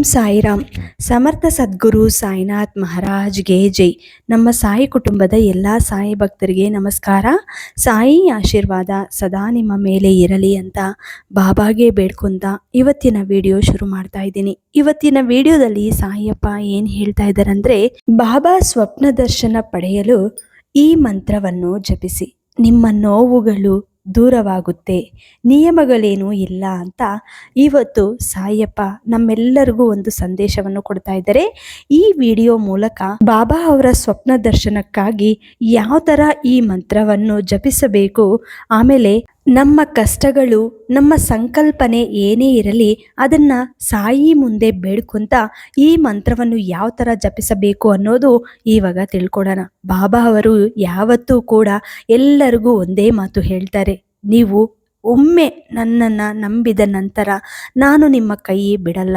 ಓಂ ಸಾಯಿರಾಮ್. ಸಮರ್ಥ ಸದ್ಗುರು ಸಾಯಿನಾಥ್ ಮಹಾರಾಜ್ಗೆ ಜೈ. ನಮ್ಮ ಸಾಯಿ ಕುಟುಂಬದ ಎಲ್ಲ ಸಾಯಿ ಭಕ್ತರಿಗೆ ನಮಸ್ಕಾರ. ಸಾಯಿ ಆಶೀರ್ವಾದ ಸದಾ ನಿಮ್ಮ ಮೇಲೆ ಇರಲಿ ಅಂತ ಬಾಬಾಗೆ ಬೇಡ್ಕೊಂತ ಇವತ್ತಿನ ವಿಡಿಯೋ ಶುರು ಮಾಡ್ತಾ ಇದ್ದೀನಿ. ಇವತ್ತಿನ ವಿಡಿಯೋದಲ್ಲಿ ಸಾಯಿಯಪ್ಪ ಏನು ಹೇಳ್ತಾ ಇದ್ದಾರೆ ಅಂದರೆ ಬಾಬಾ ಸ್ವಪ್ನ ದರ್ಶನ ಪಡೆಯಲು ಈ ಮಂತ್ರವನ್ನು ಜಪಿಸಿ. ನಿಮ್ಮ ನೋವುಗಳು ದೂರವಾಗುತ್ತೆ. ನಿಯಮಗಳೇನೂ ಇಲ್ಲ ಅಂತ ಇವತ್ತು ಸಾಯಪ್ಪ ನಮ್ಮೆಲ್ಲರಿಗೂ ಒಂದು ಸಂದೇಶವನ್ನು ಕೊಡ್ತಾ ಇದ್ದಾರೆ. ಈ ವಿಡಿಯೋ ಮೂಲಕ ಬಾಬಾ ಅವರ ಸ್ವಪ್ನ ದರ್ಶನಕ್ಕಾಗಿ ಯಾವ ಥರ ಈ ಮಂತ್ರವನ್ನು ಜಪಿಸಬೇಕು, ಆಮೇಲೆ ನಮ್ಮ ಕಷ್ಟಗಳು, ನಮ್ಮ ಸಂಕಲ್ಪನೆ ಏನೇ ಇರಲಿ, ಅದನ್ನ ಸಾಯಿ ಮುಂದೆ ಬೇಡ್ಕೊಂತ ಈ ಮಂತ್ರವನ್ನು ಯಾವ ಥರ ಜಪಿಸಬೇಕು ಅನ್ನೋದು ಇವಾಗ ತಿಳ್ಕೊಡೋಣ ಬಾಬಾ ಅವರು ಯಾವತ್ತೂ ಕೂಡ ಎಲ್ಲರಿಗೂ ಒಂದೇ ಮಾತು ಹೇಳ್ತಾರೆ. ನೀವು ಒಮ್ಮೆ ನನ್ನನ್ನು ನಂಬಿದ ನಂತರ ನಾನು ನಿಮ್ಮ ಕೈ ಬಿಡಲ್ಲ.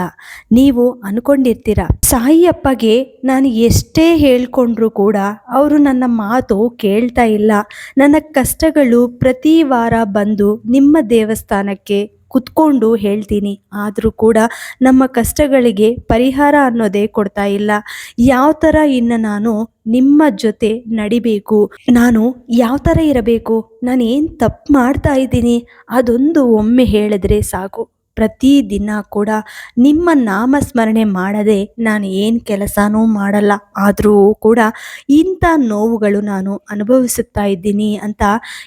ನೀವು ಅಂದ್ಕೊಂಡಿರ್ತೀರ ಸಾಯಿಯಪ್ಪಗೆ ನಾನು ಎಷ್ಟೇ ಹೇಳ್ಕೊಂಡ್ರೂ ಕೂಡ ಅವರು ನನ್ನ ಮಾತು ಕೇಳ್ತಾ ಇಲ್ಲ. ನನ್ನ ಕಷ್ಟಗಳು ಪ್ರತಿ ವಾರ ಬಂದು ನಿಮ್ಮ ದೇವಸ್ಥಾನಕ್ಕೆ ಕುತ್ಕೊಂಡು ಹೇಳ್ತೀನಿ. ಆದರೂ ಕೂಡ ನಮ್ಮ ಕಷ್ಟಗಳಿಗೆ ಪರಿಹಾರ ಅನ್ನೋದೇ ಕೊಡ್ತಾ ಇಲ್ಲ. ಯಾವ ಥರ ಇನ್ನು ನಾನು ನಿಮ್ಮ ಜೊತೆ ನಡಿಬೇಕು? ನಾನು ಯಾವ ಥರ ಇರಬೇಕು? ನಾನು ಏನು ತಪ್ಪು ಮಾಡ್ತಾ ಇದ್ದೀನಿ? ಅದೊಂದು ಒಮ್ಮೆ ಹೇಳಿದ್ರೆ ಸಾಕು. ಪ್ರತಿದಿನ ಕೂಡ ನಿಮ್ಮ ನಾಮಸ್ಮರಣೆ ಮಾಡದೆ ನಾನು ಏನು ಕೆಲಸನೂ ಮಾಡಲ್ಲ. ಆದರೂ ಕೂಡ ಇಂಥ ನೋವುಗಳು ನಾನು ಅನುಭವಿಸುತ್ತಾ ಇದ್ದೀನಿ ಅಂತ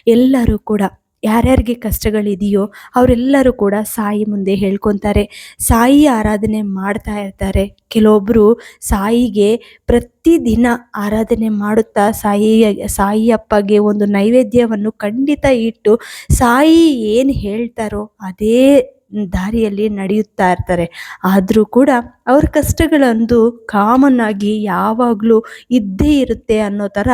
ಎಲ್ಲರೂ ಕೂಡ ಯಾರ್ಯಾರಿಗೆ ಕಷ್ಟಗಳಿದೆಯೋ ಅವರೆಲ್ಲರೂ ಕೂಡ ಸಾಯಿ ಮುಂದೆ ಹೇಳ್ಕೊತಾರೆ. ಸಾಯಿ ಆರಾಧನೆ ಮಾಡ್ತಾ ಇರ್ತಾರೆ. ಕೆಲವೊಬ್ಬರು ಸಾಯಿಗೆ ಪ್ರತಿದಿನ ಆರಾಧನೆ ಮಾಡುತ್ತಾ ಸಾಯಿ ಸಾಯಿ ಅಪ್ಪಗೆ ಒಂದು ನೈವೇದ್ಯವನ್ನು ಖಂಡಿತ ಇಟ್ಟು ಸಾಯಿ ಏನು ಹೇಳ್ತಾರೋ ಅದೇ ದಾರಿಯಲ್ಲಿ ನಡೆಯುತ್ತಾ ಇರ್ತಾರೆ. ಆದರೂ ಕೂಡ ಅವ್ರ ಕಷ್ಟಗಳಂದು ಕಾಮನ್ ಆಗಿ ಯಾವಾಗಲೂ ಇದ್ದೇ ಇರುತ್ತೆ ಅನ್ನೋ ಥರ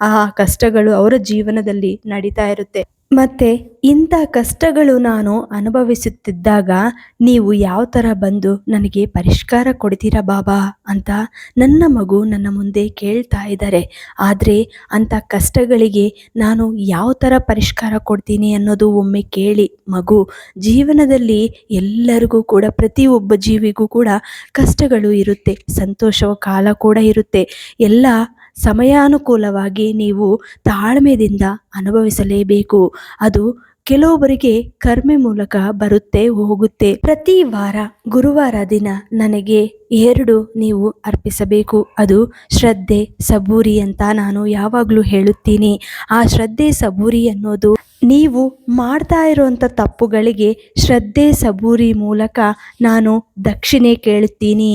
ಆ ಕಷ್ಟಗಳು ಅವರ ಜೀವನದಲ್ಲಿ ನಡೀತಾ ಇರುತ್ತೆ. ಮತ್ತೆ ಇಂಥ ಕಷ್ಟಗಳು ನಾನು ಅನುಭವಿಸುತ್ತಿದ್ದಾಗ ನೀವು ಯಾವ ಥರ ಬಂದು ನನಗೆ ಪರಿಷ್ಕಾರ ಕೊಡ್ತೀರಾ ಬಾಬಾ ಅಂತ ನನ್ನ ಮಗು ನನ್ನ ಮುಂದೆ ಕೇಳ್ತಾ ಇದ್ದಾರೆ. ಆದರೆ ಅಂಥ ಕಷ್ಟಗಳಿಗೆ ನಾನು ಯಾವ ಥರ ಪರಿಷ್ಕಾರ ಕೊಡ್ತೀನಿ ಅನ್ನೋದು ಒಮ್ಮೆ ಕೇಳಿ ಮಗು, ಜೀವನದಲ್ಲಿ ಎಲ್ಲರಿಗೂ ಕೂಡ, ಪ್ರತಿಯೊಬ್ಬ ಜೀವಿಗೂ ಕೂಡ ಕಷ್ಟಗಳು ಇರುತ್ತೆ, ಸಂತೋಷವ ಕಾಲ ಕೂಡ ಇರುತ್ತೆ. ಎಲ್ಲ ಸಮಯಾನುಕೂಲವಾಗಿ ನೀವು ತಾಳ್ಮೆಯಿಂದ ಅನುಭವಿಸಲೇಬೇಕು. ಅದು ಕೆಲವೊಬ್ಬರಿಗೆ ಕರ್ಮೆ ಮೂಲಕ ಬರುತ್ತೆ, ಹೋಗುತ್ತೆ. ಪ್ರತಿ ವಾರ, ಗುರುವಾರ ದಿನ ನನಗೆ ಎರಡು ನೀವು ಅರ್ಪಿಸಬೇಕು. ಅದು ಶ್ರದ್ಧೆ, ಸಬೂರಿ ಅಂತ ನಾನು ಯಾವಾಗಲೂ ಹೇಳುತ್ತೀನಿ. ಆ ಶ್ರದ್ಧೆ, ಸಬೂರಿ ಅನ್ನೋದು ನೀವು ಮಾಡ್ತಾ ಇರುವಂಥ ತಪ್ಪುಗಳಿಗೆ ಶ್ರದ್ಧೆ, ಸಬೂರಿ ಮೂಲಕ ನಾನು ದಕ್ಷಿಣೆ ಕೇಳುತ್ತೀನಿ.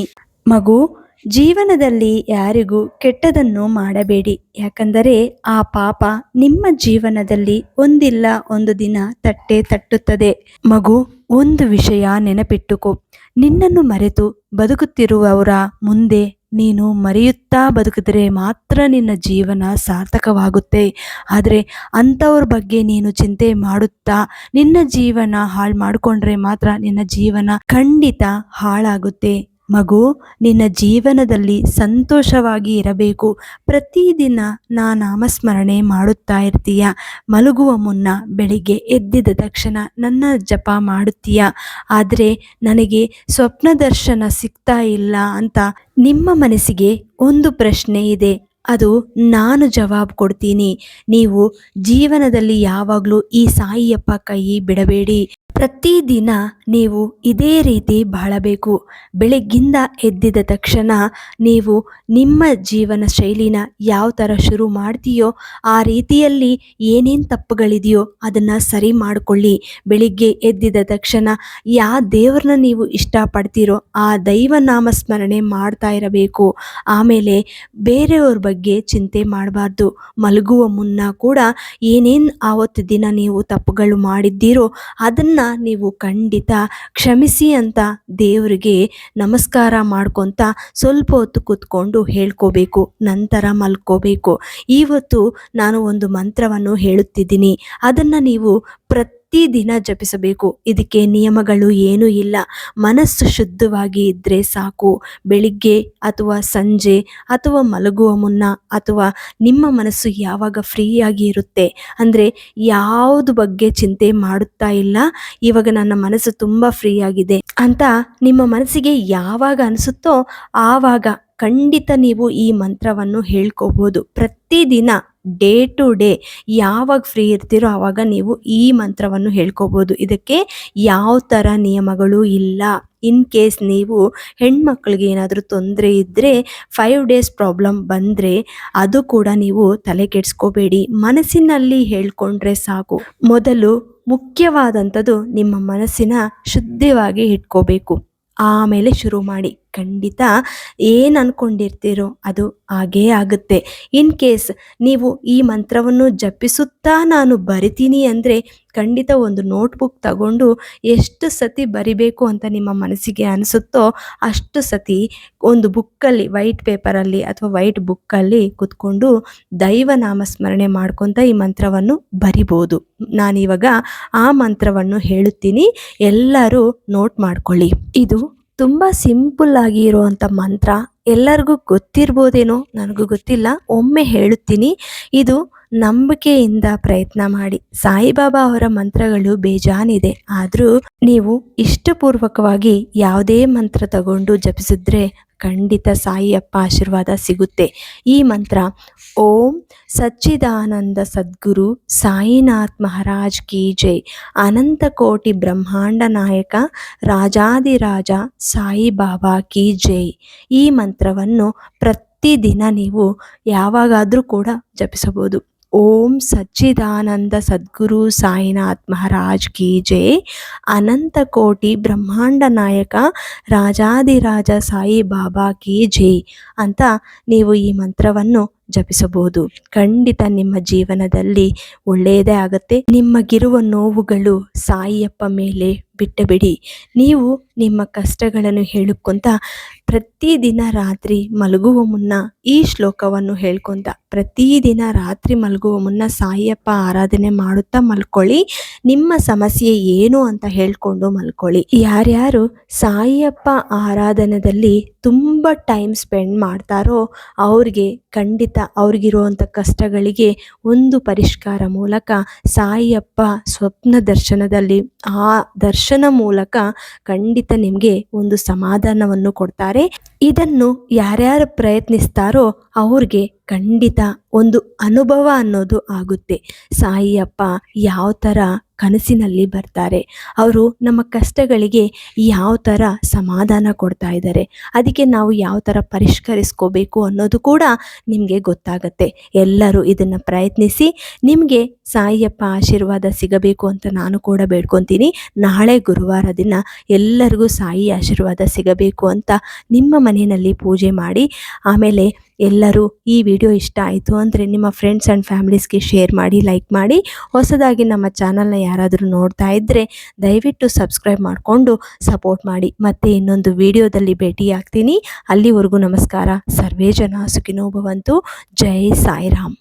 ಮಗು ಜೀವನದಲ್ಲಿ ಯಾರಿಗೂ ಕೆಟ್ಟದನ್ನು ಮಾಡಬೇಡಿ. ಯಾಕಂದರೆ ಆ ಪಾಪ ನಿಮ್ಮ ಜೀವನದಲ್ಲಿ ಒಂದಿಲ್ಲ ಒಂದು ದಿನ ತಟ್ಟೆ ತಟ್ಟುತ್ತದೆ. ಮಗು, ಒಂದು ವಿಷಯ ನೆನಪಿಟ್ಟುಕೋ. ನಿನ್ನನ್ನು ಮರೆತು ಬದುಕುತ್ತಿರುವವರ ಮುಂದೆ ನೀನು ಮರೆಯುತ್ತಾ ಬದುಕಿದರೆ ಮಾತ್ರ ನಿನ್ನ ಜೀವನ ಸಾರ್ಥಕವಾಗುತ್ತೆ. ಆದರೆ ಅಂಥವ್ರ ಬಗ್ಗೆ ನೀನು ಚಿಂತೆ ಮಾಡುತ್ತಾ, ನಿನ್ನ ಜೀವನ ಹಾಳು ಮಾಡಿಕೊಂಡ್ರೆ ಮಾತ್ರ ನಿನ್ನ ಜೀವನ ಖಂಡಿತ ಹಾಳಾಗುತ್ತೆ. ಮಗು, ನಿನ್ನ ಜೀವನದಲ್ಲಿ ಸಂತೋಷವಾಗಿ ಇರಬೇಕು. ಪ್ರತಿದಿನ ನಾ ನಾಮಸ್ಮರಣೆ ಮಾಡುತ್ತಾ ಇರ್ತೀಯ? ಮಲಗುವ ಮುನ್ನ ಬೆಳಿಗ್ಗೆ ಎದ್ದಿದ ತಕ್ಷಣ ನನ್ನ ಜಪ ಮಾಡುತ್ತೀಯ? ಆದರೆ ನನಗೆ ಸ್ವಪ್ನ ದರ್ಶನ ಸಿಗ್ತಾ ಇಲ್ಲ ಅಂತ ನಿಮ್ಮ ಮನಸ್ಸಿಗೆ ಒಂದು ಪ್ರಶ್ನೆ ಇದೆ. ಅದು ನಾನು ಜವಾಬು ಕೊಡ್ತೀನಿ. ನೀವು ಜೀವನದಲ್ಲಿ ಯಾವಾಗಲೂ ಈ ಸಾಯಿಯಪ್ಪ ಕೈ ಬಿಡಬೇಡಿ. ಪ್ರತಿದಿನ ನೀವು ಇದೇ ರೀತಿ ಬಾಳಬೇಕು. ಬೆಳಗ್ಗಿಂದ ಎದ್ದಿದ ತಕ್ಷಣ ನೀವು ನಿಮ್ಮ ಜೀವನ ಶೈಲಿನ ಯಾವ ಥರ ಶುರು ಮಾಡ್ತೀಯೋ ಆ ರೀತಿಯಲ್ಲಿ ಏನೇನು ತಪ್ಪುಗಳಿದೆಯೋ ಅದನ್ನು ಸರಿ ಮಾಡಿಕೊಳ್ಳಿ. ಬೆಳಿಗ್ಗೆ ಎದ್ದಿದ ತಕ್ಷಣ ಯಾವ ದೇವ್ರನ್ನ ನೀವು ಇಷ್ಟಪಡ್ತೀರೋ ಆ ದೈವನಾಮ ಸ್ಮರಣೆ ಮಾಡ್ತಾ ಇರಬೇಕು. ಆಮೇಲೆ ಬೇರೆಯವ್ರ ಬಗ್ಗೆ ಚಿಂತೆ ಮಾಡಬಾರ್ದು. ಮಲಗುವ ಮುನ್ನ ಕೂಡ ಏನೇನು ಆವತ್ತು ದಿನ ನೀವು ತಪ್ಪುಗಳು ಮಾಡಿದ್ದೀರೋ ಅದನ್ನು ನೀವು ಖಂಡಿತ ಕ್ಷಮಿಸಿ ಅಂತ ದೇವರಿಗೆ ನಮಸ್ಕಾರ ಮಾಡ್ಕೊತ ಸ್ವಲ್ಪ ಹೊತ್ತು ಕೂತ್ಕೊಂಡು ಹೇಳ್ಕೋಬೇಕು, ನಂತರ ಮಲ್ಕೋಬೇಕು. ಇವತ್ತು ನಾನು ಒಂದು ಮಂತ್ರವನ್ನು ಹೇಳುತ್ತಿದ್ದೀನಿ. ಅದನ್ನು ನೀವು ಪ್ರತಿ ಪ್ರತಿದಿನ ಜಪಿಸಬೇಕು. ಇದಕ್ಕೆ ನಿಯಮಗಳು ಏನೂ ಇಲ್ಲ. ಮನಸ್ಸು ಶುದ್ಧವಾಗಿ ಇದ್ದರೆ ಸಾಕು. ಬೆಳಿಗ್ಗೆ ಅಥವಾ ಸಂಜೆ ಅಥವಾ ಮಲಗುವ ಮುನ್ನ ಅಥವಾ ನಿಮ್ಮ ಮನಸ್ಸು ಯಾವಾಗ ಫ್ರೀಯಾಗಿ ಇರುತ್ತೆ. ಅಂದರೆ ಯಾವುದು ಬಗ್ಗೆ ಚಿಂತೆ ಮಾಡುತ್ತಾ ಇಲ್ಲ. ಇವಾಗ ನನ್ನ ಮನಸ್ಸು ತುಂಬ ಫ್ರೀ ಆಗಿದೆ ಅಂತ ನಿಮ್ಮ ಮನಸ್ಸಿಗೆ ಯಾವಾಗ ಅನಿಸುತ್ತೋ ಆವಾಗ ಖಂಡಿತ ನೀವು ಈ ಮಂತ್ರವನ್ನು ಹೇಳ್ಕೋಬೋದು. ಪ್ರತಿದಿನ ಡೇ ಟು ಡೇ ಯಾವಾಗ ಫ್ರೀ ಇರ್ತೀರೋ ಆವಾಗ ನೀವು ಈ ಮಂತ್ರವನ್ನು ಹೇಳ್ಕೋಬೋದು. ಇದಕ್ಕೆ ಯಾವ ಥರ ನಿಯಮಗಳು ಇಲ್ಲ. ಇನ್ ಕೇಸ್ ನೀವು ಹೆಣ್ಮಕ್ಳಿಗೆ ಏನಾದರೂ ತೊಂದರೆ ಇದ್ದರೆ ಫೈವ್ ಡೇಸ್ ಪ್ರಾಬ್ಲಮ್ ಬಂದರೆ ಅದು ಕೂಡ ನೀವು ತಲೆ ಕೆಡಿಸ್ಕೋಬೇಡಿ. ಮನಸ್ಸಿನಲ್ಲಿ ಹೇಳ್ಕೊಂಡ್ರೆ ಸಾಕು. ಮೊದಲು ಮುಖ್ಯವಾದಂಥದ್ದು ನಿಮ್ಮ ಮನಸ್ಸಿನ ಶುದ್ಧವಾಗಿ ಇಟ್ಕೋಬೇಕು. ಆಮೇಲೆ ಶುರು ಮಾಡಿ. ಖಂಡಿತ ಏನು ಅಂದ್ಕೊಂಡಿರ್ತೀರೋ ಅದು ಹಾಗೇ ಆಗುತ್ತೆ. ಇನ್ ಕೇಸ್ ನೀವು ಈ ಮಂತ್ರವನ್ನು ಜಪಿಸುತ್ತಾ ನಾನು ಬರಿತೀನಿ ಅಂದರೆ ಖಂಡಿತ ಒಂದು ನೋಟ್ಬುಕ್ ತಗೊಂಡು ಎಷ್ಟು ಸತಿ ಬರಿಬೇಕು ಅಂತ ನಿಮ್ಮ ಮನಸ್ಸಿಗೆ ಅನಿಸುತ್ತೋ ಅಷ್ಟು ಸತಿ ಒಂದು ಬುಕ್ಕಲ್ಲಿ, ವೈಟ್ ಪೇಪರಲ್ಲಿ ಅಥವಾ ವೈಟ್ ಬುಕ್ಕಲ್ಲಿ ಕುತ್ಕೊಂಡು ದೈವ ನಾಮಸ್ಮರಣೆ ಮಾಡ್ಕೊತ ಈ ಮಂತ್ರವನ್ನು ಬರಿಬೋದು. ನಾನಿವಾಗ ಆ ಮಂತ್ರವನ್ನು ಹೇಳುತ್ತೀನಿ. ಎಲ್ಲರೂ ನೋಟ್ ಮಾಡ್ಕೊಳ್ಳಿ. ಇದು ತುಂಬ ಸಿಂಪಲ್ ಆಗಿ ಇರುವಂಥ ಮಂತ್ರ ಎಲ್ಲರಿಗೂ ಗೊತ್ತಿರ್ಬೋದೇನೋ ನನಗೂ ಗೊತ್ತಿಲ್ಲ, ಒಮ್ಮೆ ಹೇಳುತ್ತೀನಿ. ಇದು ನಂಬಿಕೆಯಿಂದ ಪ್ರಯತ್ನ ಮಾಡಿ. ಸಾಯಿಬಾಬಾ ಅವರ ಮಂತ್ರಗಳು ಬೇಜಾನಿದೆ. ಆದರೂ ನೀವು ಇಷ್ಟಪೂರ್ವಕವಾಗಿ ಯಾವುದೇ ಮಂತ್ರ ತಗೊಂಡು ಜಪಿಸಿದ್ರೆ ಖಂಡಿತ ಸಾಯಿಯಪ್ಪ ಆಶೀರ್ವಾದ ಸಿಗುತ್ತೆ. ಈ ಮಂತ್ರ, ಓಂ ಸಚ್ಚಿದಾನಂದ ಸದ್ಗುರು ಸಾಯಿನಾಥ್ ಮಹಾರಾಜ್ ಕಿ ಜೈ. ಅನಂತ ಕೋಟಿ ಬ್ರಹ್ಮಾಂಡ ನಾಯಕ ರಾಜಾದಿರಾಜ ಸಾಯಿಬಾಬಾ ಕಿ ಜೈ. ಈ ಮಂತ್ರವನ್ನು ಪ್ರತಿದಿನ ನೀವು ಯಾವಾಗಾದರೂ ಕೂಡ ಜಪಿಸಬಹುದು. ಓಂ ಸಚ್ಚಿದಾನಂದ ಸದ್ಗುರು ಸಾಯಿನಾಥ್ ಮಹಾರಾಜ್ ಕಿ ಜೈ. ಅನಂತ ಕೋಟಿ ಬ್ರಹ್ಮಾಂಡ ನಾಯಕ ರಾಜಾದಿರಾಜ ಸಾಯಿ ಬಾಬಾ ಕಿ ಜೈ ಅಂತ ನೀವು ಈ ಮಂತ್ರವನ್ನು ಜಪಿಸಬಹುದು. ಖಂಡಿತ ನಿಮ್ಮ ಜೀವನದಲ್ಲಿ ಒಳ್ಳೆಯದೇ ಆಗುತ್ತೆ. ನಿಮ್ಮಗಿರುವ ನೋವುಗಳು ಸಾಯಿಯಪ್ಪ ಮೇಲೆ ಬಿಟ್ಟಬಿಡಿ. ನೀವು ನಿಮ್ಮ ಕಷ್ಟಗಳನ್ನು ಹೇಳಿಕೊಂತ ಪ್ರತಿದಿನ ರಾತ್ರಿ ಮಲಗುವ ಮುನ್ನ ಈ ಶ್ಲೋಕವನ್ನು ಹೇಳ್ಕೊಂತ ಪ್ರತಿದಿನ ರಾತ್ರಿ ಮಲಗುವ ಮುನ್ನ ಸಾಯಿಯಪ್ಪ ಆರಾಧನೆ ಮಾಡುತ್ತಾ ಮಲ್ಕೊಳ್ಳಿ. ನಿಮ್ಮ ಸಮಸ್ಯೆ ಏನು ಅಂತ ಹೇಳ್ಕೊಂಡು ಮಲ್ಕೊಳ್ಳಿ. ಯಾರ್ಯಾರು ಸಾಯಿಯಪ್ಪ ಆರಾಧನೆಯಲ್ಲಿ ತುಂಬ ಟೈಮ್ ಸ್ಪೆಂಡ್ ಮಾಡ್ತಾರೋ ಅವ್ರಿಗೆ ಖಂಡಿತ ಅವ್ರಿಗಿರುವಂಥ ಕಷ್ಟಗಳಿಗೆ ಒಂದು ಪರಿಷ್ಕಾರ ಮೂಲಕ ಸಾಯಿಯಪ್ಪ ಸ್ವಪ್ನ ದರ್ಶನದಲ್ಲಿ ಆ ದರ್ಶನ ಮೂಲಕ ಖಂಡಿತ ನಿಮಗೆ ಒಂದು ಸಮಾಧಾನವನ್ನು ಕೊಡ್ತಾರೆ. ಇದನ್ನು ಯಾರ್ಯಾರು ಪ್ರಯತ್ನಿಸ್ತಾರೋ ಅವ್ರಿಗೆ ಖಂಡಿತ ಒಂದು ಅನುಭವ ಅನ್ನೋದು ಆಗುತ್ತೆ. ಸಾಯಿಯಪ್ಪ ಯಾವ ಥರ ಕನಸಿನಲ್ಲಿ ಬರ್ತಾರೆ. ಅವರು ನಮ್ಮ ಕಷ್ಟಗಳಿಗೆ ಯಾವ ಥರ ಸಮಾಧಾನ ಕೊಡ್ತಾ ಇದ್ದಾರೆ, ಅದಕ್ಕೆ ನಾವು ಯಾವ ಥರ ಪರಿಷ್ಕರಿಸ್ಕೋಬೇಕು ಅನ್ನೋದು ಕೂಡ ನಿಮಗೆ ಗೊತ್ತಾಗತ್ತೆ. ಎಲ್ಲರೂ ಇದನ್ನು ಪ್ರಯತ್ನಿಸಿ, ನಿಮಗೆ ಸಾಯಿಯಪ್ಪ ಆಶೀರ್ವಾದ ಸಿಗಬೇಕು ಅಂತ ನಾನು ಕೂಡ ಬೇಡ್ಕೊತೀನಿ. ನಾಳೆ ಗುರುವಾರ ದಿನ ಎಲ್ಲರಿಗೂ ಸಾಯಿ ಆಶೀರ್ವಾದ ಸಿಗಬೇಕು ಅಂತ ನಿಮ್ಮ ಮನೆಯಲ್ಲಿ ಪೂಜೆ ಮಾಡಿ, ಆಮೇಲೆ ಎಲ್ಲರೂ ಈ ವಿಡಿಯೋ ಇಷ್ಟ ಆಯಿತು ಅಂದರೆ ನಿಮ್ಮ ಫ್ರೆಂಡ್ಸ್ ಆ್ಯಂಡ್ ಫ್ಯಾಮಿಲೀಸ್ಗೆ ಶೇರ್ ಮಾಡಿ ಲೈಕ್ ಮಾಡಿ. ಹೊಸದಾಗಿ ನಮ್ಮ ಚಾನಲ್ನ ಯಾರಾದರೂ ನೋಡ್ತಾ ಇದ್ದರೆ ದಯವಿಟ್ಟು ಸಬ್ಸ್ಕ್ರೈಬ್ ಮಾಡಿಕೊಂಡು ಸಪೋರ್ಟ್ ಮಾಡಿ. ಮತ್ತೆ ಇನ್ನೊಂದು ವಿಡಿಯೋದಲ್ಲಿ ಭೇಟಿ ಆಗ್ತೀನಿ ಅಲ್ಲಿವರೆಗೂ ನಮಸ್ಕಾರ. ಸರ್ವೇ ಜನ ಸುಖಿನೋ ಭವಂತು ಜೈ ಸಾಯಿರಾಮ್.